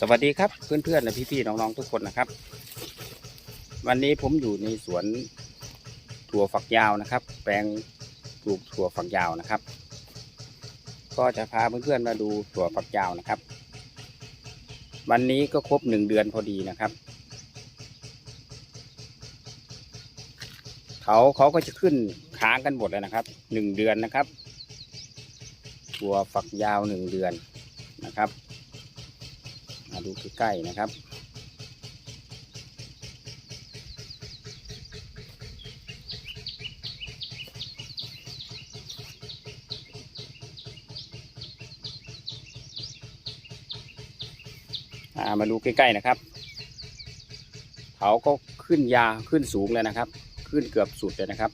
สวัสดีครับเพื่อนๆและพี่ๆน้องๆทุกคนนะครับ วันนี้ผมอยู่ในสวนถั่วฝักยาวนะครับ แปลงปลูกถั่วฝักยาวนะครับ ก็จะพาเพื่อนๆมาดูถั่วฝักยาวนะครับ วันนี้ก็ครบหนึ่งเดือนพอดีนะครับเขาเขาก็จะขึ้นค้างกันหมดเลยนะครับหนึ่งเดือนนะครับถั่วฝักยาวหนึ่งเดือนนะครับ ดูใกล้ๆนะครับ มาดูใกล้ๆนะครับ เขาก็ขึ้นยาขึ้นสูงเลยนะครับ ขึ้นเกือบสุดเลยนะครับ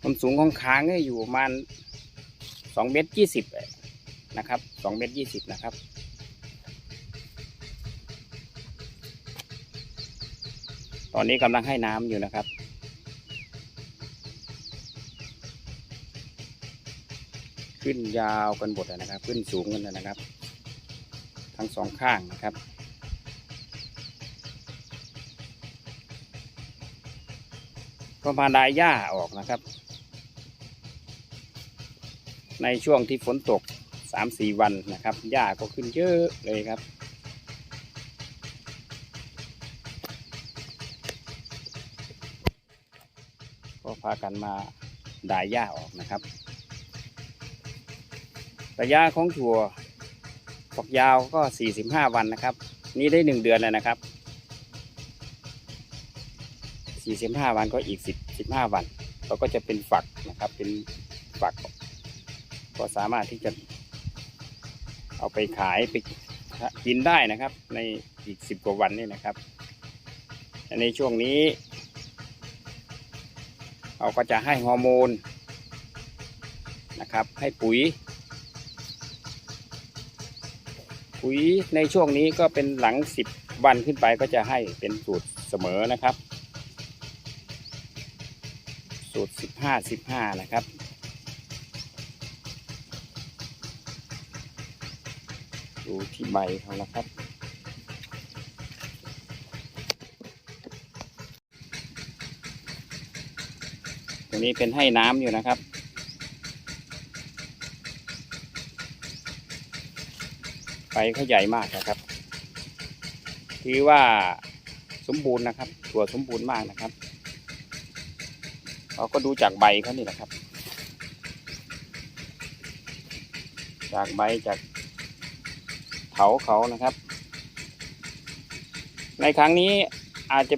ความสูงของค้างอยู่ประมาณสองเมตรยี่สิบ นะครับสองเมตรยี่สิบนะครับ ตอนนี้กำลังให้น้ำอยู่นะครับขึ้นยาวกันหมดนะครับ ขึ้นสูงกันนะครับ ทั้งสองข้างนะครับ ก็มาดายหญ้าออกนะครับ ในช่วงที่ฝนตกามสี่วันนะครับหญ้าก็ขึ้นเยอะเลยครับ ก็พากันมาดายหญ้าออกนะครับ ระยะของถั่วฝักยาวก็ 45 วันนะครับ นี่ได้ 1 เดือนแล้วนะครับ 45 วันก็อีก 10 15 วันเราก็จะเป็นฝักนะครับเป็นฝัก ก็สามารถที่จะ เอาไปขายไปกินได้นะครับ ในอีก10กว่าวันนี่นะครับ ในช่วงนี้เราก็จะให้ฮอร์โมนนะครับ ให้ปุ๋ย ปุ๋ยในช่วงนี้ก็เป็นหลัง10วันขึ้นไปก็จะให้เป็นสูตรเสมอนะครับ สูตร15 15นะครับ ดู ที่ใบเขานะครับ ตรงนี้เป็นให้น้ำอยู่นะครับไฟเขาใหญ่มากนะครับ ถือว่าสมบูรณ์นะครับ ถั่วสมบูรณ์มากนะครับ เราก็ดูจากใบเขานี่แหละครับ จากใบจาก เถาเขานะครับ ในครั้งนี้อาจจะ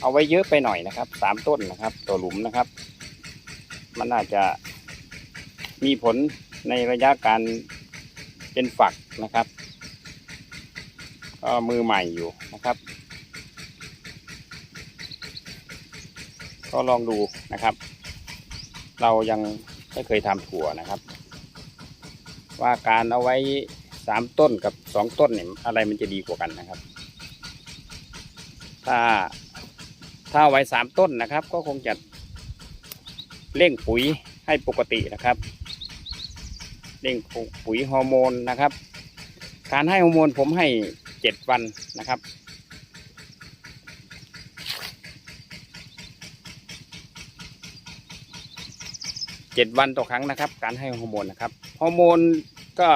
เอาไว้เยอะไปหน่อยนะครับสามต้นนะครับ ตัวหลุมนะครับ มันอาจจะมีผลในระยะการเป็นฝักนะครับก็มือใหม่อยู่นะครับ ก็ลองดูนะครับ เรายังไม่เคยทำถั่วนะครับ ว่าการเอาไว้สามต้นกับสองต้นเนี่ยอะไรมันจะดีกว่ากันนะครับ ถ้าถ้าไว้สามต้นนะครับ ก็คงจะเร่งปุ๋ยให้ปกตินะครับเร่งปุ๋ยฮอร์โมนนะครับ การให้ฮอร์โมนผมให้เจ็ดวันนะครับเจ็ดวันต่อครั้งนะครับ การให้ฮอร์โมนนะครับ ฮอร์โมนก็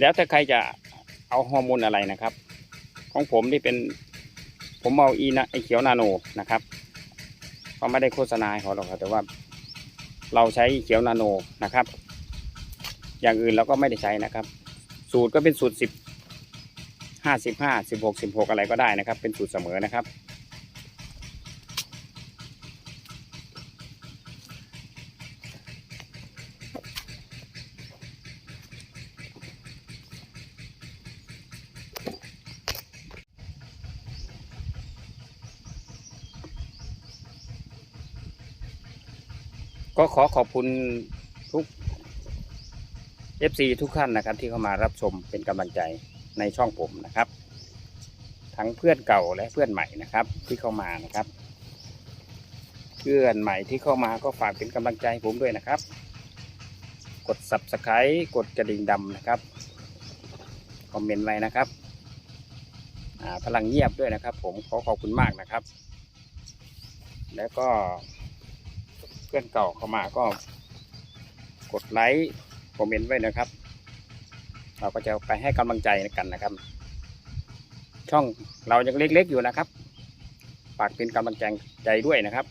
แล้วแต่ใครจะเอาฮอร์โมนอะไรนะครับ ของผมนี่เป็นผมเอาอีนะไอเขียวนาโนนะครับเขาไม่ได้โฆษณาให้เขาหรอกครับแต่ว่าเราใช้เขียวนาโนนะครับ อย่างอื่นเราก็ไม่ได้ใช้นะครับ สูตรก็เป็นสูตรสิบห้าสิบห้าสิบหกสิบหกอะไรก็ได้นะครับ เป็นสูตรเสมอนะครับ ก็ขอขอบคุณทุก FC ทุกท่านนะครับ ที่เข้ามารับชมเป็นกำลังใจในช่องผมนะครับ ทั้งเพื่อนเก่าและเพื่อนใหม่นะครับ ที่เข้ามานะครับ เพื่อนใหม่ที่เข้ามาก็ฝากเป็นกำลังใจผมด้วยนะครับ กด subscribe กดกระดิ่งดำนะครับคอมเมนต์ไว้นะครับพลังเงียบด้วยนะครับ ผมขอขอบคุณมากนะครับ แล้วก็ เพื่อนเก่าเข้ามาก็กดไลค์คอมเมนต์ไว้นะครับ เราก็จะไปให้กำลังใจกันนะครับ ช่องเรายังเล็กๆอยู่นะครับฝากเป็นกำลังใจใจด้วยนะครับ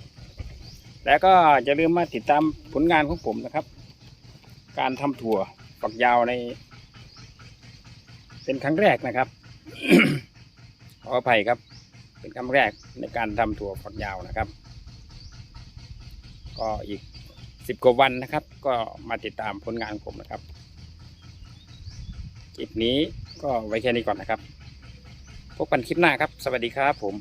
แล้วก็อย่าลืมมาติดตามผลงานของผมนะครับ การทำถั่วฝักยาวใน เป็นครั้งแรกนะครับขออภัยครับ เป็นครั้งแรกในการทำถั่วฝักยาวนะครับ ก็อีกสิบกว่าวันนะครับ ก็มาติดตามผลงานของผมนะครับคลิปนี้ก็ไว้แค่นี้ก่อนนะครับ พบกันคลิปหน้าครับ สวัสดีครับผม